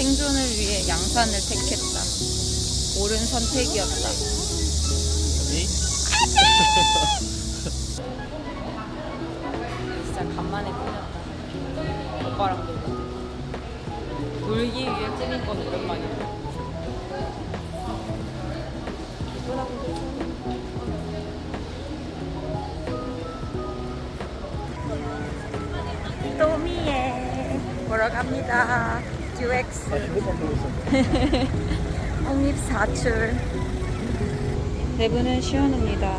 생존을 위해 양산을 택했다. 옳은 선택이었다. 진짜 간만에 꾸몄다. 오빠랑 놀다. 놀기 위해 꾸민 건 오랜만이야. 또미에 보러 갑니다. UX 홍립 사출. 대부는 시원합니다.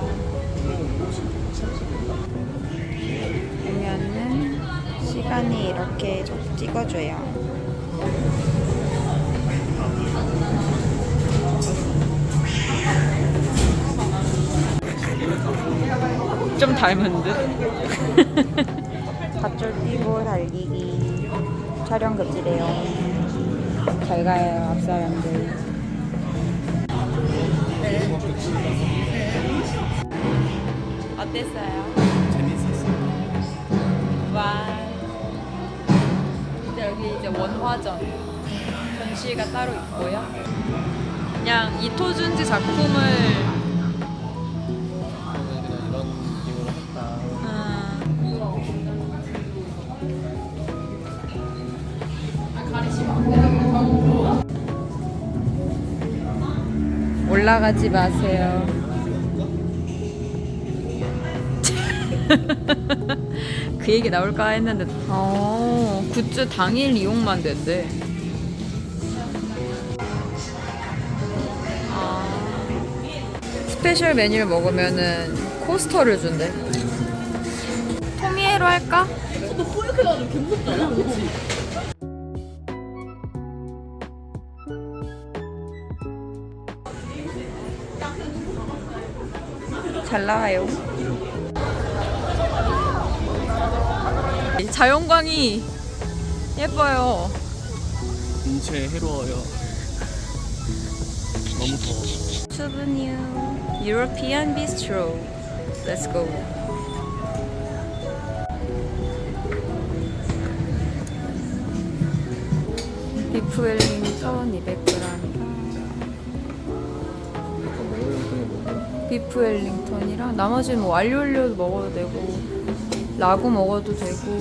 보면은 시간이 이렇게 좀 찍어줘요. 좀 닮은 듯. 밧줄 뛰고 달리기 촬영 급지래요. 잘 가요 앞 사람들. 어땠어요? 재밌었어요. 와. 근데 여기 이제 원화전 전시가 따로 있고요. 그냥 이토준지 작품을 올라가지 마세요. 그 얘기 나올까 했는데, 어, 굿즈 당일 이용만 된대. 아, 스페셜 메뉴를 먹으면은 코스터를 준대. 토미에로 할까? 너 뽀얗게 나도 개 무섭잖아. 잘 나와요. 자연광이 예뻐요. 인체에 해로워요. 너무 더워. 수분유 유로피안 비스트로. Let's go. 리프웰링 1200g 비프 웰링턴이랑 나머지는 뭐 알료 올려도 먹어도 되고 라구 먹어도 되고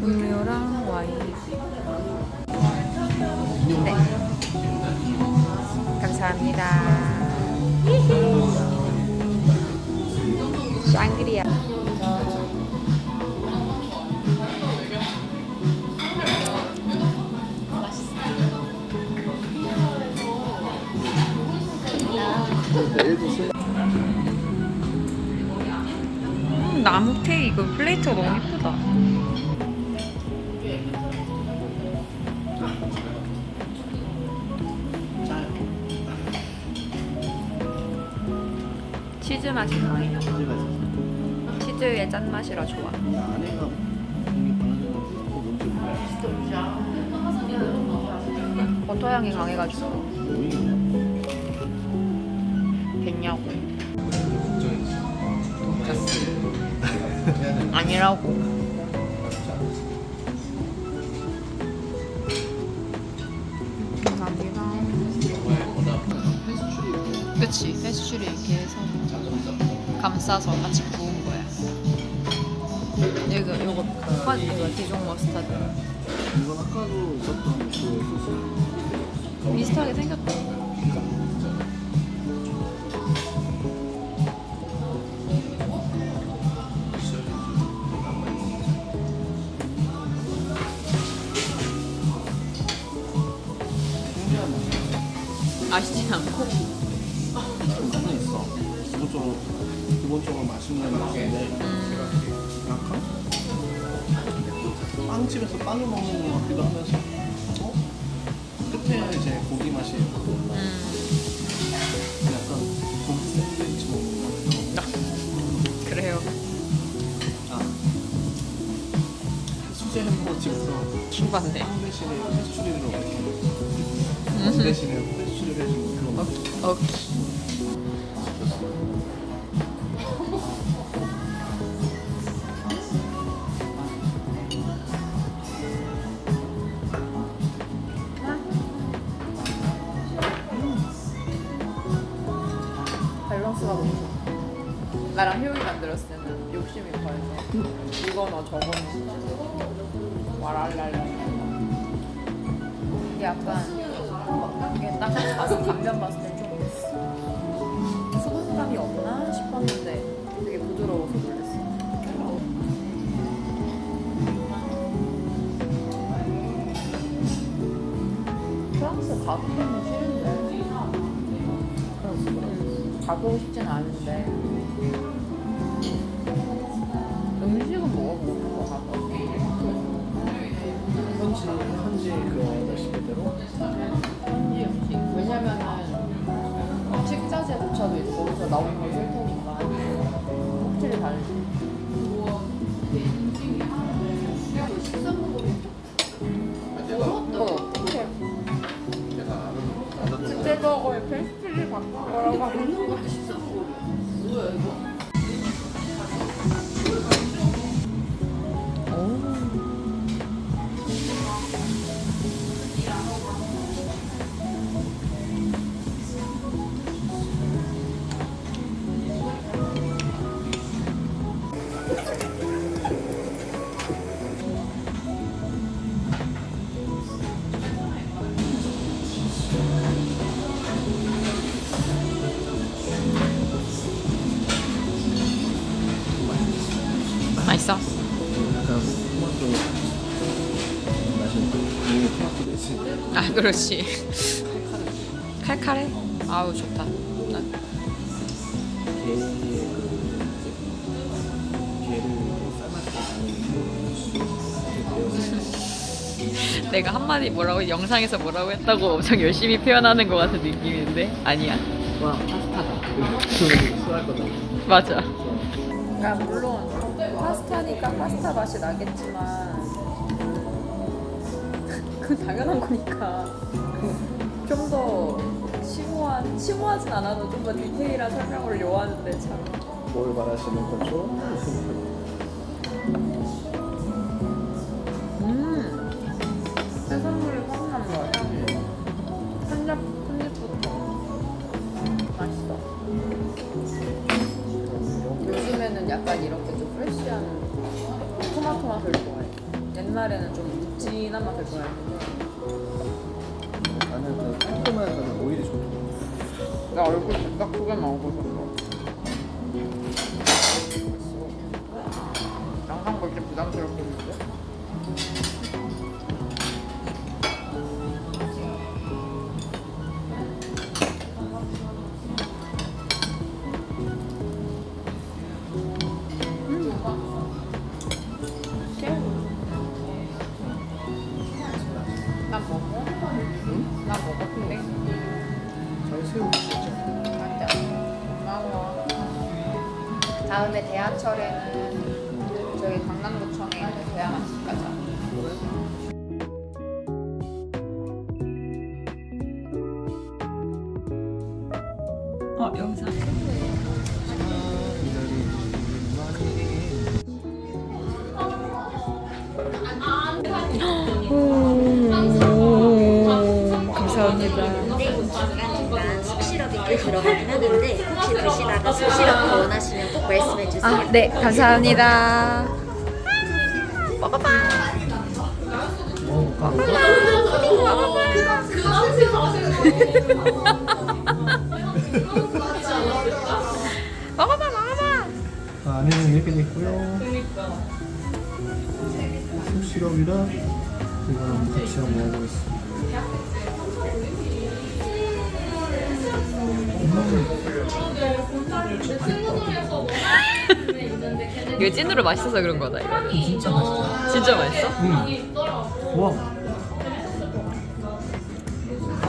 음료랑 와인. 네. 감사합니다. 샹그리아. 음, 나무 케이크 이거 플레이트가 너무 예쁘다. 치즈 맛이 있어서 치즈의 짠맛이라 좋아. 몰라. 버터 향이 강해가지고 돈가스. 아니라고. 감사합니다. 그치 회수줄이 이렇게 해서 감싸서 같이 구운 거야. 이거 이거 파 이거 디종 머스타드 이건 아까도 있었던 그 소스. 비슷하게 생겼다. 아시지 않고 하나 있어. 기본적으로 기본적으로 맛있는 맛인데 약간 빵집에서 빵을 먹는 것 같기도 하면서 어? 끝에 이제 고기 맛이 음, 약간 고기 샌드위치 먹는 것 같아서 그래요. 아 수제 햄버거 집에서 킹받네. 빵 대신에 회수리로 빵 대신에 후추를 해주고 거. 오케이. 나랑 효이 만들었을 때는 욕심이 커서 이거 너 저거 너 와랄랄라. 이게 약간 딱 봐서 단면 봤을 때좀 수분감이 없나 싶었는데 되게 부드러워서 놀랐어 프랑스 가기는 싫은데. 음, 가보고 싶진 않은데. 음식은 먹어보는 거 같아? 현지 현지 그 레시피대로 식 베이스 아 그렇지. 칼칼해? 아우 좋다. 난그 삶았을 내가 한마디 뭐라고 영상에서 뭐라고 했다고 엄청 열심히 표현하는 것 같은 느낌인데? 아니야. 때와 파스타다. 그 수할 거다 맞아 그러니까 물론 파스타니까 파스타 맛이 나겠지만 그 당연한 거니까 좀 더 심오한 심오하진 않아도 좀 더 디테일한 설명을 요하는데 참 뭘 말하시는 거죠? 음. 해산물이 확 나는 거야. 한입 한입부터 맛있어. 요즘에는 약간 이렇게 좀 프레시한 토마토 맛을 좋아해. 옛날에는 좀 묵진한 맛을 좋아했는데 나는 그 깔끔한 거는 오일이 좋더라고 나 얼굴 딱 크게 나오고 싶어. 잘 세우고 있죠 맞아. 고마워. 다음에 대하철에는 저희 강남구청에 있는 가자. 들어가긴 하는데 혹시 드시다가 쑥 시럽 더 원하시면 꼭 말씀해 주세요. 아, 네, 감사합니다. 먹어봐, 먹어봐. 아, 안에는 이렇게 돼 있고요 쑥시럽이랑 이거랑 같이 한번 먹어보겠습니다 이거 찐으로 맛있어서 그런 거다, 이거. 진짜 맛있다 진짜 맛있어? 음. 와.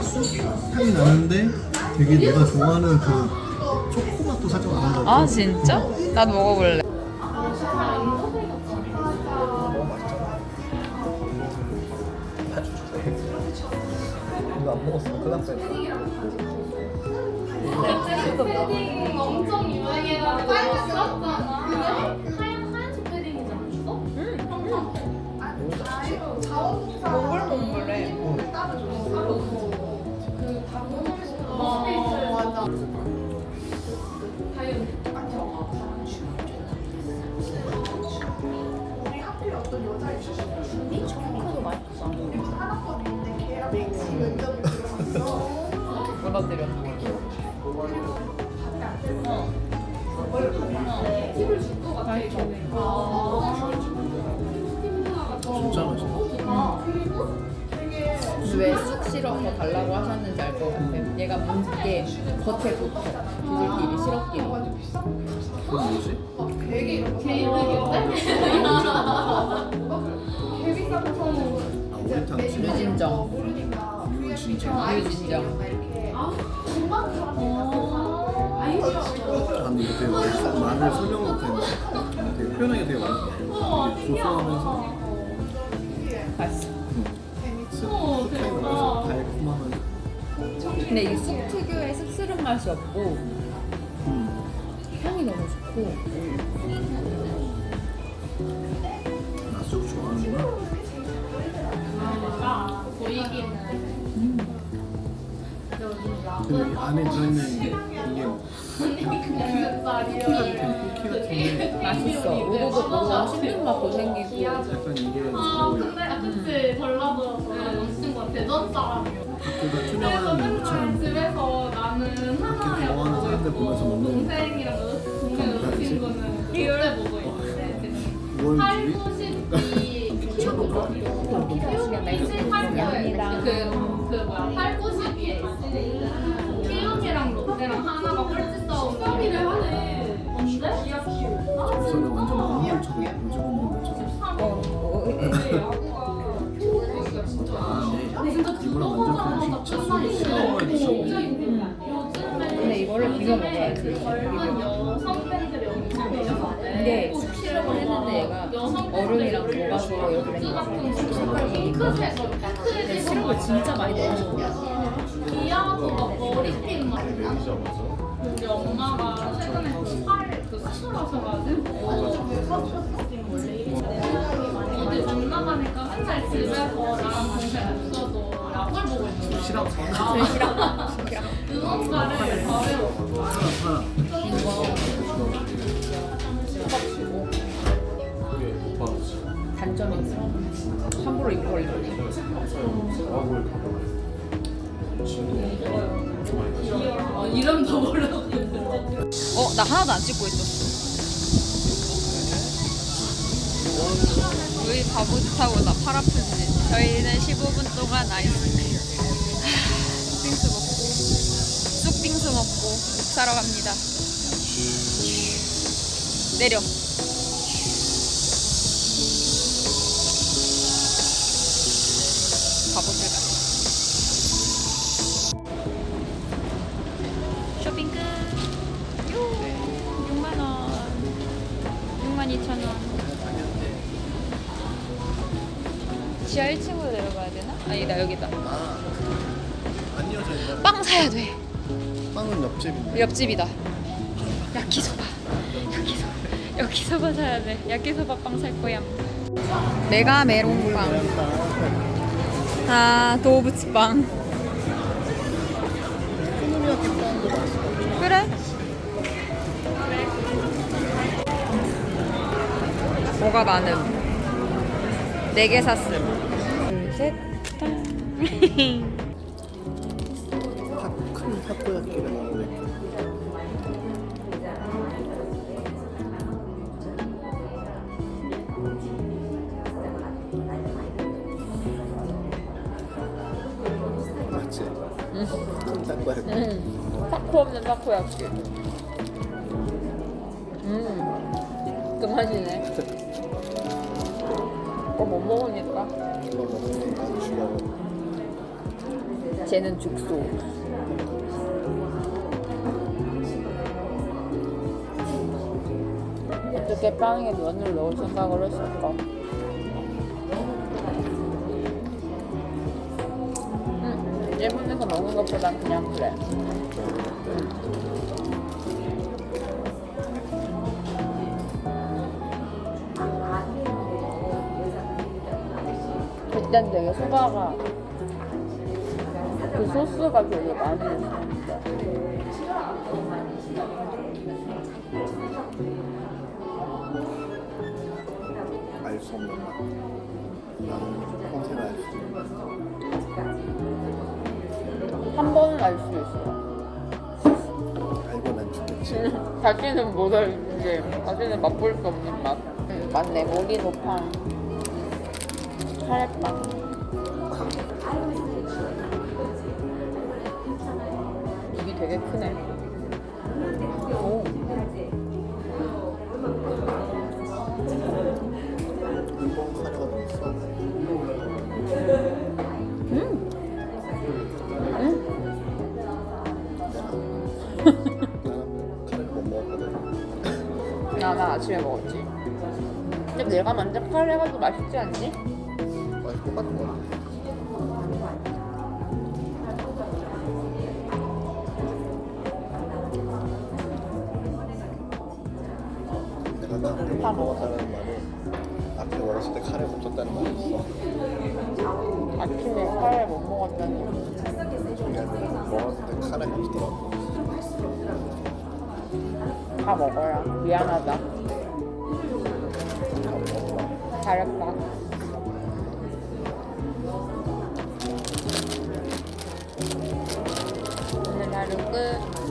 쑥 향이 나는데 되게 내가 좋아하는 그 초코맛도 살짝 나는 것 같고 아, 진짜? 나도 먹어볼래. 이거 안 먹었으면 큰일 났을 엄 진짜 맛있어. 왜 쑥 시럽 더 달라고 하셨는지 알 것 같아. 얘가 문게 겉에 붙어. 두들끼리 시럽끼리. 그건 뭐지? 아, 오리탕 찜. 유진정. 진짜. 유진정. 아, 근데 이거 되게 맛있어. 마늘 설명도 되게, 되게 표현하기 되게 많아. 고소하면서 맛있어. 쑥하면서 달콤하면서. 근데 이쑥 특유의 씁쓸한 맛이 없고 음. 향이 너무 좋고 나쑥 좋아하는구나. 근데 이 안에 들어있는 맛있어. 오도독 씹는 맛도 생기고. 약간 이게 아, 뭐 근데 아, 그치. 전라도라서 이 친구가 대전 사람이야. 학교가 투명한 그래서 것처럼. 집에서 나는 하나야 좋아하는 사람들 보면서 먹는 동생이랑 여- 동생 여자친구는 기울에 보고 있는데 지금 뭘 팔도 집이 십이. 키우기 그그 뭐야? 팔도 십이에 키움 하네? 기아 무조건 어, 어, 아, 네. 진짜 술 싫어하는 근데 이거를 비벼 먹어야지. 했는데 얘가 녹아서 이렇게 된. 색깔이 시럽을 진짜 많이 막 머리핀 막 우리 엄마가 최근에 그살그 수술하셔가지고. 어디 못 나가니까 맨날 집에서 나랑 동생 없어도 약을 보고 있는 거야 시럽 사나 응원가를 밤에 먹고 사나 단점이 있어. 함부로 입 벌리 고. 어, 이름도 모르고 어, 나 하나도 안 찍고 있었어. 우리 바보 타고 나 팔 아프지. 저희는 15분 동안 아이스크림. 하, 빙수 먹고, 쑥 빙수 먹고, 사러 갑니다. 내려. 빵 사야 돼. 빵은 옆집인데. 옆집이다. 야키소바. 야키소바. 야키소바 사야 돼. 야키소바 빵 살 거야. 메가 메론 빵. 아 도우부츠 빵. 코노미야키 빵도 맛있어 그래? 뭐가 많음? 네 개 샀음. 둘셋 큰 타코야끼를 먹는데 맞지? 큰 타코야끼 음, 타코 없는 타코야끼. 음, 그 맛이네. 어, 못 먹으니까. 이거 먹으니까 죽여 쟤는 죽소. 어떻게 빵에 면을 넣을 생각을 했을까? 음, 일본에서 먹는 것보단 그냥 그래. 그땐 되게 소바가 그 소스가 되게 많이 있었 한 번은 알 수 있어. 알고 난 죽겠지. 다시는 못 알지. 다시는 맛볼 수 없는 맛. 응, 맞네. 모리 노팡. 카레빵. 아침에 먹었지. 근데 내가 카레가 더 맛있지 않니? 맛이 똑같은 거 같아. 내가 카레를 못 먹었다는 말은 앞에 어렸을 때 카레가 없었다는 말이 있어. 아침에 카레 못 먹었다니. 그게 아니라 먹었는데 카레가 없더라고. 다 먹어야. 미안하다. 잘했다. 오늘 하루 끝.